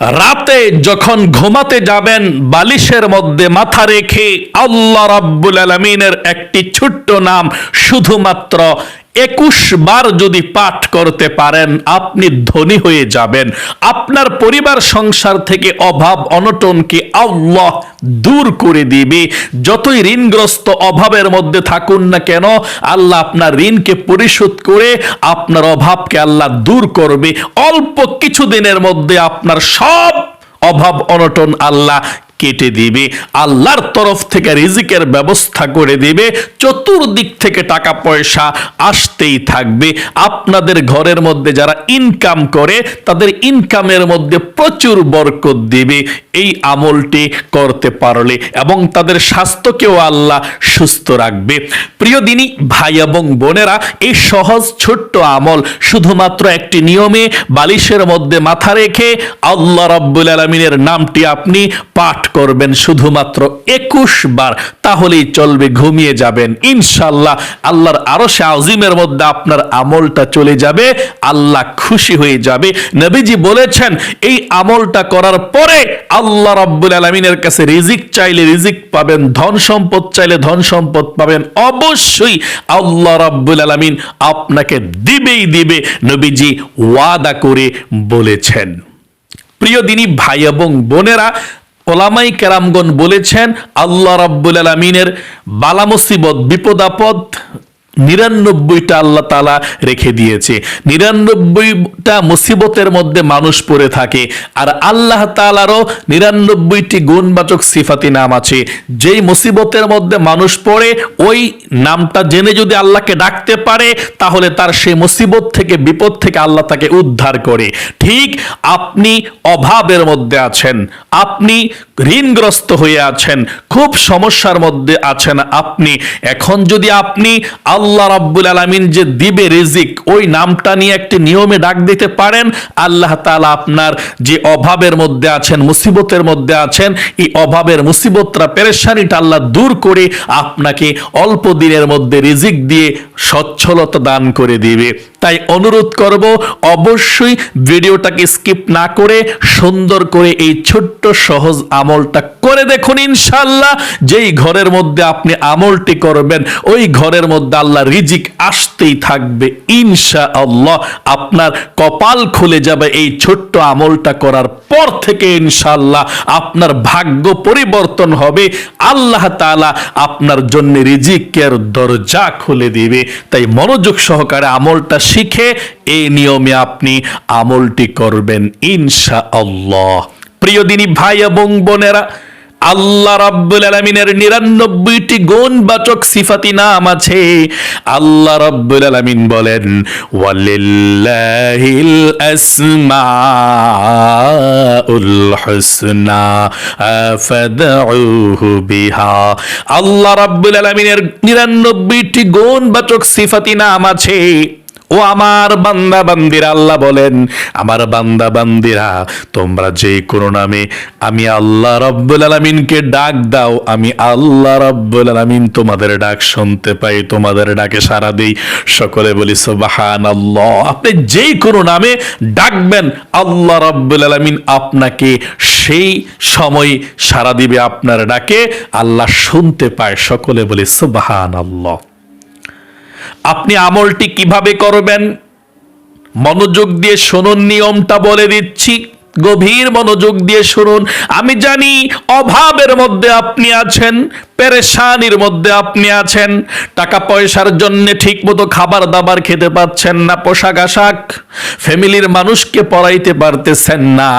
রাতে যখন ঘুমাতে যাবেন, বালিশের মধ্যে মাথা রেখে আল্লাহ রাব্বুল আলমিনের একটি ছোট্ট নাম শুধুমাত্র একুশ বার যদি পাঠ করতে পারেন, আপনি ধনী হয়ে যাবেন। আপনার পরিবার সংসার থেকে অভাব অনটনকে আল্লাহ দূর করে দিবে। যতই ঋণগ্রস্ত অভাবের মধ্যে থাকুন না কেন, আল্লাহ আপনার ঋণকে পরিশোধ করে আপনার অভাবকে আল্লাহ দূর করবে। অল্প কিছু দিনের মধ্যে আপনার সব অভাব, অনটন আল্লাহ কেটে দিবে, আল্লাহর তরফ থেকে রিজিকের ব্যবস্থা করে দিবে, চতুর্দিক থেকে টাকা পয়সা আসতেই থাকবে। আপনাদের ঘরের মধ্যে যারা ইনকাম করে, তাদের ইনকামের মধ্যে প্রচুর বরকত দিবে। এই আমলটি করতে পারলে এবং তাদের স্বাস্থ্যকেও আল্লাহ সুস্থ রাখবে। প্রিয় দিনী, ভাই এবং বোনেরা, এই সহজ ছোট্ট আমল শুধুমাত্র একটি নিয়মে বালিশের মধ্যে মাথা রেখে আল্লাহ রাব্বুল আলমিনের নামটি আপনি পাঠ করবেন শুধুমাত্র একুশ বার, তাহলেই চলবে, ঘুমিয়ে যাবেন। ইনশাল্লাহ আল্লাহর আরও সে মধ্যে আপনার আমলটা চলে যাবে, আল্লাহ খুশি হয়ে যাবে। নবীজি বলেছেন, এই আমলটা করার পরে আল্লাহ রাব্বুল আলমিনের কাছে রিজিক চাইলে রিজিক পাবেন, ধন সম্পদ চাইলে ধন সম্পদ পাবেন। অবশ্যই আল্লাহ রাব্বুল আলমিন আপনাকে দিবেই দিবে, নবীজি ওয়াদা করে বলেছেন। প্রিয় দিনী, ভাই এবং বোনেরা ওলামাই কেরামগণ বলেছেন আল্লাহ রাব্বুল আলমিনের বালামসিবত বিপদাপদ নিরানব্বইটা আল্লাহ তালা রেখে দিয়েছে। নিরানব্বইটা মুসিবতের মধ্যে মানুষ পড়ে থাকে। আর আল্লাহ তালারও নিরানব্বইটি গুণবাচক সিফাতি নাম আছে। যেই মুসিবতের মধ্যে মানুষ পড়ে, ওই নামটা জেনে যদি আল্লাহকে ডাকতে পারে, তাহলে তার সেই মুসিবত থেকে, বিপদ থেকে আল্লাহ তাকে উদ্ধার করে। ঠিক আপনি অভাবের মধ্যে আছেন। আপনি ঋণগ্রস্ত হয়ে আছেন, খুব সমস্যার মধ্যে আছেন আপনি। এখন যদি আপনি আল্লাহ রাব্বুল আলামিন যে দিবে রিজিক, ওই নামটা নিয়ে একটি নিয়মে ডাক দিতে পারেন, আল্লাহ তাআলা আপনার যে অভাবের মধ্যে আছেন, মুসিবতের মধ্যে আছেন, এই অভাবের মুসিবতরা, পেরেশানিটা আল্লাহ দূর করে আপনাকে অল্প দিনের মধ্যে রিজিক দিয়ে সচ্ছলতা দান করে দিবে। তাই অনুরোধ করব, অবশ্যই ভিডিওটাকে স্কিপ না করে সুন্দর করে এই ছোট্ট সহজ আমলটা করে দেখুন ইনশাল্লাহ যেই ঘরের মধ্যে আপনি আমলটি করবেন, ওই ঘরের মধ্যে আল্লাহ রিজিক আসতেই থাকবে ইনশা আল্লাহ আপনার কপাল খুলে যাবে এই ছোট্ট আমলটা করার পর থেকে ইনশাল্লাহ আপনার ভাগ্য পরিবর্তন হবে। আল্লাহ তাআলা আপনার জন্য রিজিকের দরজা খুলে দিবে। তাই মনোযোগ সহকারে আমলটা শিখে এই নিয়মে আপনি আমলটি করবেন ইনশা আল্লাহ প্রিয় দিনী ভাই এবং বোনেরা, আল্লাহ রাব্বুল আলামিনের নিরানব্বইটি গুণবাচক সিফাতি নাম আছে। আল্লাহ রাব্বুল আলামিন বলেন, ওয়ালিল্লাহিল আসমাউল হুসনা, ফাদউহু বিহা। আল্লাহ রাব্বুল আলামিনের নিরানব্বইটি গুণবাচক সিফাতি নাম আছে। ও আমার বান্দা বান্দিরা, আল্লাহ বলেন, আমার বান্দা বান্দিরা, তোমরা যে কোনো নামে আমি আল্লাহ রব্বুল আলমিনকে ডাক দাও, আমি আল্লাহ রব্বুল আলমিন তোমাদের ডাক শুনতে পাই, তোমাদের ডাকে সারা দিই। সকলে বলি সুবাহান আল্লাহ আপনি যেই কোনো নামে ডাকবেন, আল্লাহ রব্বুল আলমিন আপনাকে সেই সময় সারা দিবে আপনার ডাকে, আল্লাহ শুনতে পায়। সকলে বলি সুবাহান আল্লাহ আপনি আমলটি কীভাবে করবেন? মনোযোগ দিয়ে শুনুন নিয়মটা বলে দিচ্ছি। গভীর মনোযোগ দিয়ে শুনুন। আমি জানি অভাবের মধ্যে আপনি আছেন, পেরেশানির মধ্যে আপনি আছেন। টাকা পয়সার জন্য ঠিক মতো খাবার দাবার খেতে পাচ্ছেন না, পোশাক আশাক। ফ্যামিলির মানুষকে পড়াইতে পারতেছেন না,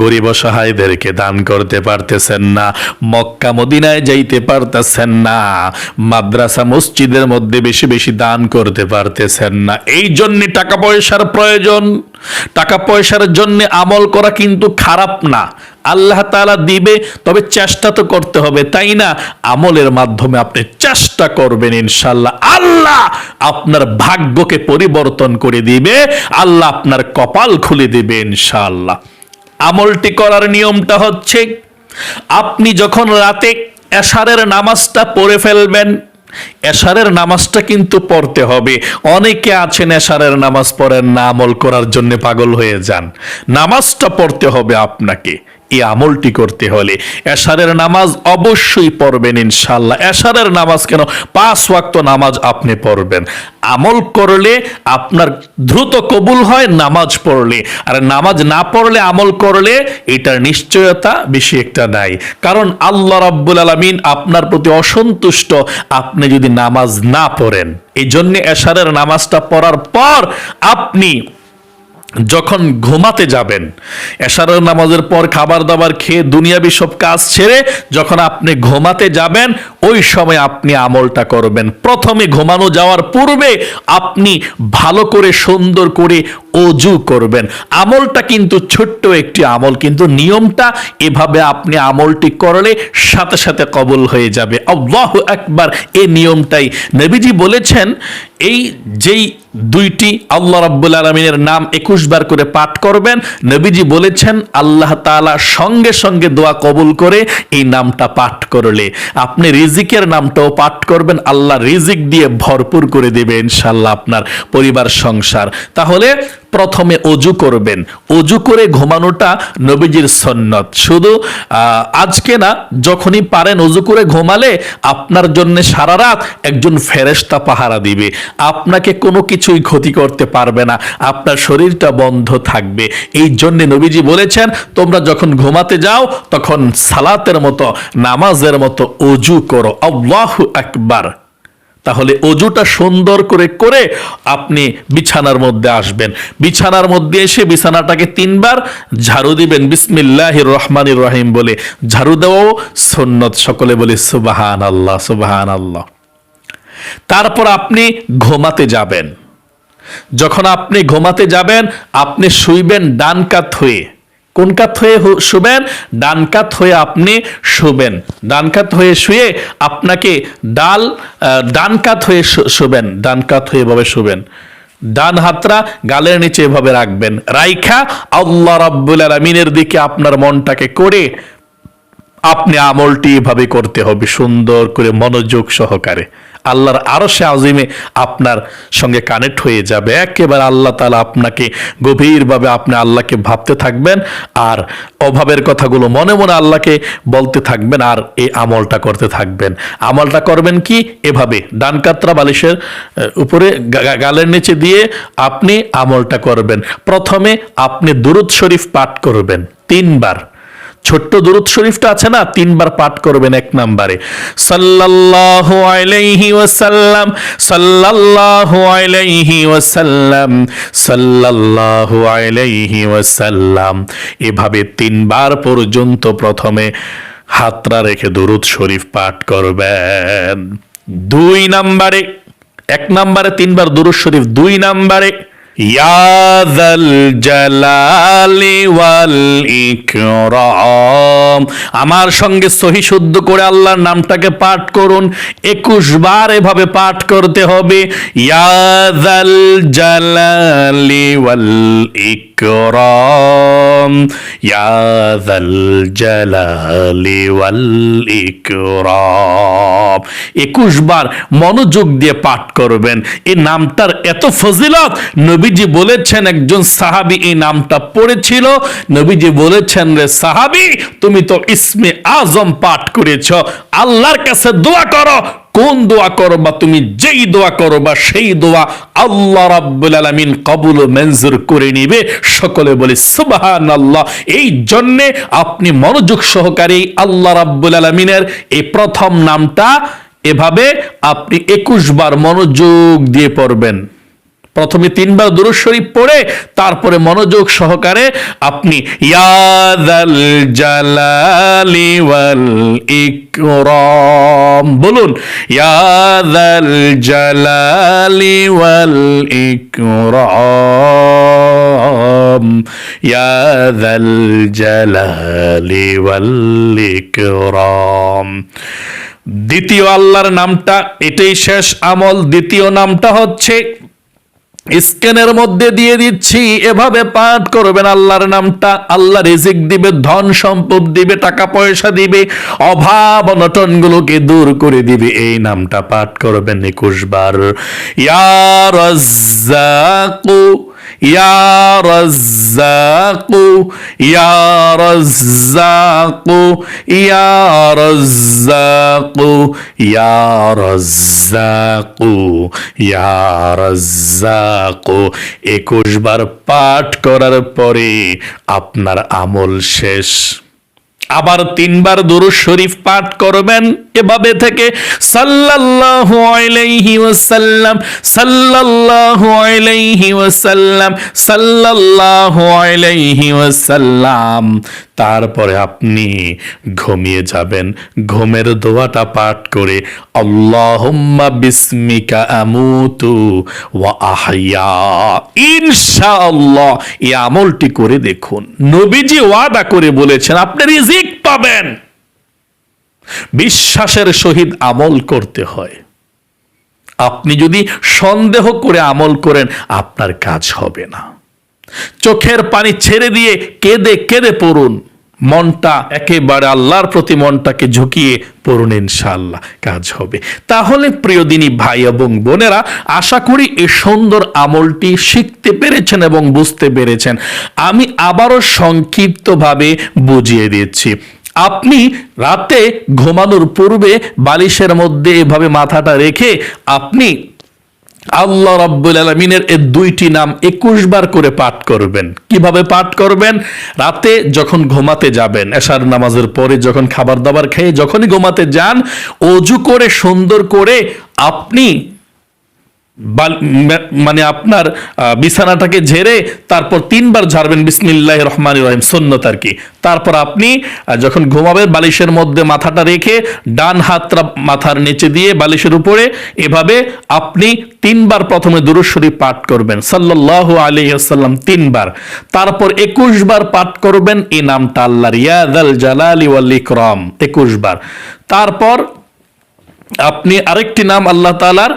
গরিব অসহায়দেরকে দান করতে পারতেছেন না, মক্কা মদিনায় যাইতে পারতেছেন না, মাদ্রাসা মসজিদের মধ্যে বেশি বেশি দান করতে পারতেছেন না। এই জন্যে টাকা পয়সার প্রয়োজন। টাকা পয়সার জন্য আমল করা কিন্তু খারাপ না। আল্লাহ তালা দিবে, তবে চেষ্টা তো করতে হবে, তাই না? আমলের মাধ্যমে আপনি চেষ্টা করবেন ইনশাল্লাহ আল্লাহ আপনার ভাগ্যকে পরিবর্তন করে দিবে, আল্লাহ আপনার কপাল খুলে দিবে ইনশাল্লাহ আমলটি করার নিয়মটা হচ্ছে, আপনি যখন রাতে এশারের নামাজটা পড়ে ফেলবেন এশারের নামাজটা কিন্তু পড়তে হবে। অনেকে আছেন এশারের নামাজ পড়েন না আমল করার জন্য পাগল হয়ে যান। নামাজটা পড়তে হবে আপনাকে। এই আমলটি করতে হলে। এশারের নামাজ অবশ্যই পড়বেন ইনশাল্লাহ এশারের নামাজ কেন? পাঁচ ওয়াক্ত নামাজ আপনি পড়বেন। আমল করলে আপনার দ্রুত কবুল হয় নামাজ পড়লে। আর নামাজ না পড়লে আমল করলে এটার নিশ্চয়তা বেশি একটা নাই। কারণ আল্লাহ রাব্বুল আলামিন আপনার প্রতি অসন্তুষ্ট। আপনি যদি নামাজ না পড়েন এই জন্যে এশারের নামাজটা পড়ার পর আপনি যখন ঘুমাতে যাবেন এশার নামাজের পর খাবার দাবার খেয়ে দুনিয়াবি সব কাজ ছেড়ে যখন আপনি ঘুমাতে যাবেন, ওই সময় আপনি আমলটা করবেন। প্রথমে ঘুমানো যাওয়ার পূর্বে আপনি ভালো করে সুন্দর করে অজু করবেন। আমলটা কিন্তু ছোট্ট একটি আমল, কিন্তু নিয়মটা এভাবে আপনি আমলটি করলে সাথে সাথে কবুল হয়ে যাবে। আল্লাহ একবার এই নিয়মটাই। নবীজি বলেছেন, এই যেই দুইটি আল্লাহ রাব্বুল আলমিনের নাম একুশ বার করে পাঠ করবেন, নবীজি বলেছেন, আল্লাহ তাআলা সঙ্গে সঙ্গে দোয়া কবুল করে এই নামটা পাঠ করলে। আপনি রিজিকের নামটাও পাঠ করবেন, আল্লাহ রিজিক দিয়ে ভরপুর করে দেবে ইনশাল্লাহ আপনার পরিবার, সংসার। তাহলে প্রথমে অজু করবেন। অজু করে ঘুমানোটা নবীজির সন্ন্যত। শুধু আজকে না, যখনই পারেন অজু করে ঘুমালে আপনার জন্য সারা রাত একজন ফেরেশতা পাহারা দিবে। আপনাকে কোনো কিছুই ক্ষতি করতে পারবে না। আপনার শরীরটা বন্ধ থাকবে। এই জন্য নবীজি বলেছেন, তোমরা যখন ঘুমাতে যাও, তখন সালাতের মতো, নামাজের মতো অজু করো। আল্লাহু আকবার। তাহলে অজুটা সুন্দর করে করে আপনি বিছানার মধ্যে আসবেন। বিছানার মধ্যে এসে বিছানাটাকে তিনবার ঝাড়ু দিবেন বিসমিল্লাহ রহমানির রহিম বলে। ঝাড়ু দেওয়াও সন্নত, সকলে বলে সুবাহান আল্লাহ সুবাহান আল্লাহ তারপর আপনি ঘুমাতে যাবেন। যখন আপনি ঘুমাতে যাবেন, আপনি শুইবেন ডান কাত হয়ে। কোন কাত হয়ে শুবেন? ডান কাত হয়ে আপনি শুবেন। ডান কাত হয়ে শুয়ে আপনাকে ডাল ডান কাত হয়ে শুবেন। ডান কাত হয়ে এভাবে শুবেন। ডান হাতরা গালের নিচে এভাবে রাখবেন। রাইখা আল্লাহ রাব্বুল আলামিনের দিকে আপনার মনটাকে করে আপনি আমলটি এভাবে করতে হবে সুন্দর করে মনোযোগ সহকারে। আল্লাহর আরও সে আজিমে আপনার সঙ্গে কানেক্ট হয়ে যাবে। একেবারে আল্লাহ তালা আপনাকে গভীরভাবে আপনি আল্লাহকে ভাবতে থাকবেন আর অভাবের কথাগুলো মনে মনে আল্লাহকে বলতে থাকবেন আর এই আমলটা করতে থাকবেন। আমলটা করবেন কি? এভাবে ডান কাতরা বালিশের উপরে গালের নিচে দিয়ে আপনি আমলটা করবেন। প্রথমে আপনি দুরুদ শরীফ পাঠ করবেন তিনবার। ছোট্ট দুরুদ শরীফটা আছে না? তিনবার পাঠ করবেন এক নাম্বারে। সাল্লাল্লাহু আলাইহি ওয়াসাল্লাম, সাল্লাল্লাহু আলাইহি ওয়াসাল্লাম, সাল্লাল্লাহু আলাইহি ওয়াসাল্লাম। এভাবে তিনবার পর্যন্ত প্রথমে হাতরা রেখে দুরুদ শরীফ পাঠ করবেন। দুই নাম্বারে, এক নাম্বারে তিনবার দুরুদ শরীফ, দুই নাম্বারে আমার সঙ্গে সহি শুদ্ধ করে আল্লাহর নামটাকে পাঠ করুন। একুশ বার এভাবে পাঠ করতে হবে। ইয়াদাল জালালি ওয়াল ইকরাম। ইয়াদাল জালালি ওয়াল ইকরাম। একুশ বার মনোযোগ দিয়ে পাঠ করবেন। এই নামটার এত ফজিলত নবীজি বলেছেন, একজন সাহাবি এই নামটা পড়েছিল। নবীজি বলেছেন, রে সাহাবি, তুমি তো ইসমে আজম পাঠ করেছ। আল্লাহর কাছে দোয়া করো। কোন দোয়া করবা তুমি যেই দোয়া করবা সেই দোয়া আল্লাহ রাব্বুল আলামিন কবুল মঞ্জুর করে নিবে। সকলে বলে, সুবহানাল্লাহ। এই জন্যে আপনি মনোযোগ সহকারে আল্লাহ রাব্বুল আলামিনের এই প্রথম নামটা এভাবে আপনি একুশ বার মনোযোগ দিয়ে পড়বেন। প্রথমে তিনবার দুরুদ শরীফ পড়ে, তারপরে মনোযোগ সহকারে আপনি বলুন দ্বিতীয় আল্লাহর নামটা, এটাই শেষ আমল, দ্বিতীয় নামটা হচ্ছে স্ক্যানের মধ্যে দিয়ে দিচ্ছি, এভাবে পাঠ করবেন, আল্লাহর নামটা, আল্লাহ রিজিক দিবে, ধন সম্পদ দিবে, টাকা পয়সা দিবে, অভাব অনটন গুলোকে দূর করে দিবে, এই নামটা পাঠ করবেন একুশ বার। ইয়ার ইয়া রাজ্জাকু ইয়া রাজ্জাকু ইয়া রাজ্জাকু ইয়া রাজ্জাকু ইয়া রাজ্জাকু। একুশ বার পাঠ করার পরে আপনার আমল শেষ। আবার তিনবার দুরুদ শরীফ পাঠ করবেন। এভাবে থেকে সাল্লাল্লাহু আলাইহি ওয়াসাল্লাম, সাল্লাল্লাহু আলাইহি ওয়াসাল্লাম, সাল্লাল্লাহু আলাইহি ওয়াসাল্লাম। তারপরে আপনি ঘুমিয়ে যাবেন। ঘুমের দোয়াটা পাঠ করে, আল্লাহুম্মা বিসমিকা আমুতু ওয়া আহইয়া। ইনশাআল্লাহ এই আমলটি করে দেখুন। নবীজি ওয়াদা করে বলেছেন, আপনি রিজিক পাবেন। বিশ্বাসের সহিত আমল করতে হয়। আপনি যদি সন্দেহ করে আমল করেন, আপনার কাজ হবে না। চোখের পানি ছেড়ে দিয়ে কেঁদে কেঁদে পড়ুন। মনটা একেবারে আল্লাহর প্রতি মনটাকে ঝুঁকিয়ে পড়ুন ইনশাআল্লাহ, কাজ হবে। তাহলে প্রিয় দিনী ভাই এবং বোনেরা, আশা করি এই সুন্দর আমলটি শিখতে পেরেছেন এবং বুঝতে পেরেছেন। আমি আবারও সংক্ষিপ্তভাবে বুঝিয়ে দিচ্ছি। আপনি রাতে ঘুমানোর পূর্বে বালিশের মধ্যে এভাবে মাথাটা রেখে আপনি আল্লাহ রাব্বুল আলমিনের এর দুইটি নাম একুশ বার করে পাঠ করবেন। কীভাবে পাঠ করবেন? রাতে যখন ঘুমাতে যাবেন, এশার নামাজের পরে যখন খাবার দাবার খেয়ে যখনই ঘুমাতে যান, অজু করে সুন্দর করে আপনি মানে আপনার বিছানাটাকে ঝেড়ে তারপর তিনবার ঝাড়বেন বিসমিল্লাহ রহমান রহিম সন্ন্যত আর কি। তারপর আপনি যখন ঘুমাবেন, বালিশের মধ্যে মাথাটা রেখে ডান হাতটা মাথার নিচে দিয়ে বালিশের উপরে, এভাবে আপনি তিনবার প্রথমে দুরুদ শরীফ পাঠ করবেন, সাল্লাল্লাহু আলাইহি আসাল্লাম তিনবার। তারপর একুশ বার পাঠ করবেন, এই নামটা আল্লাহর ইয়াদাল জালালি ওয়াল ইকরাম একুশ বার তারপর আপনি আরেকটি নাম আল্লাহ তালার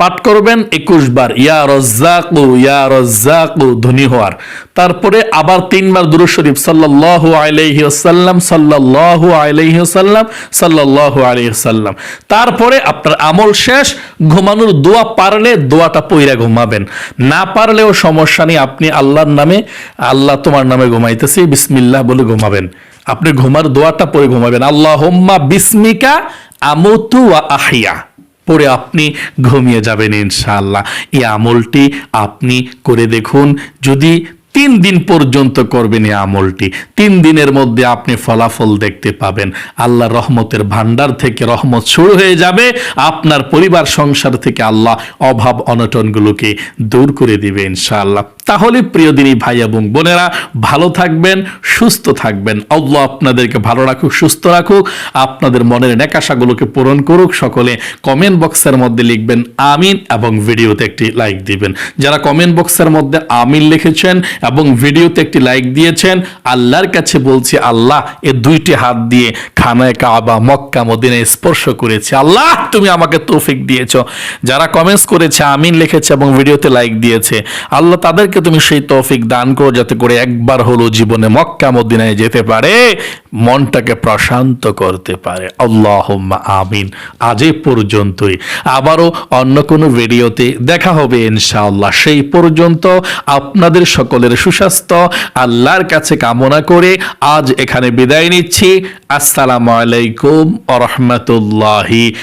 পাঠ করবেন একুশ বার। ইয়া রজ্জাকু ইয়া রজ্জাকু, ধনী হওয়ার। তারপরে আবার তিনবার দুরুদ শরীফ, সাল্লাল্লাহু আলাইহি ওয়াসাল্লাম, সাল্লাল্লাহু আলাইহি ওয়াসাল্লাম, সাল্লাল্লাহু আলাইহি ওয়াসাল্লাম। তারপরে আপনার আমল শেষ, ঘুমানোর দোয়া পারলে দোয়াটা পইরা ঘুমাবেন। না পারলেও সমস্যা নেই, আপনি আল্লাহর নামে, আল্লাহ তোমার নামে ঘুমাইতেছি, বিসমিল্লাহ বলে ঘুমাবেন। আপনি ঘুমার দোয়াটা পরে ঘুমাবেন। আল্লাহ বিসমিকা আমতু আহিয়া। পরে আপনি ঘুমিয়ে যাবেন ইনশাআল্লাহ। এই আমলটি আপনি করে দেখুন। যদি তিন দিন পর্যন্ত করবেন এই আমলটি। তিন দিনের মধ্যে আপনি ফলাফল দেখতে পাবেন। আল্লাহ রহমতের ভান্ডার থেকে রহমত শুরু হয়ে যাবে। আপনার পরিবার, সংসার থেকে আল্লাহ অভাব অনটনগুলোকে দূর করে দিবে ইনশাআল্লাহ। তাহলে প্রিয় দিনী ভাই এবং বোনেরা, ভালো থাকবেন, সুস্থ থাকবেন। আল্লাহ আপনাদেরকে ভালো রাখুক, সুস্থ রাখুক। আপনাদের মনের নেকাশাগুলোকে পূরণ করুক। সকলে কমেন্ট বক্সের মধ্যে লিখবেন আমিন এবং ভিডিওতে একটি লাইক দিবেন। যারা কমেন্ট বক্সের মধ্যে আমিন লিখেছেন এবং ভিডিওতে একটি লাইক দিয়েছেন। আল্লাহর কাছে বলছি, আল্লাহ, এ দুইটি হাত দিয়ে খানায় কাবা, মক্কা মদিনে স্পর্শ করেছে। আল্লাহ, তুমি আমাকে তৌফিক দিয়েছ। যারা কমেন্টস করেছে, আমিন লিখেছে এবং ভিডিওতে লাইক দিয়েছে। আল্লাহ, তাদেরকে তুমি সেই তৌফিক দান করো যাতে করে একবার হলো জীবনে মক্কা, মদিনায় যেতে পারে। মনটাকে প্রশান্ত করতে পারে। আল্লাহ আমিন। আজ পর্যন্তই। আবারও অন্য কোনো ভিডিওতে দেখা হবে ইনশাআল্লাহ। সেই পর্যন্ত আপনাদের সকলের সুস্বাস্থ্য, আল্লাহর কাছে কামনা করে আজ এখানে বিদায় নিচ্ছি। আসসালামু আলাইকুম আ রহমতুল্লাহি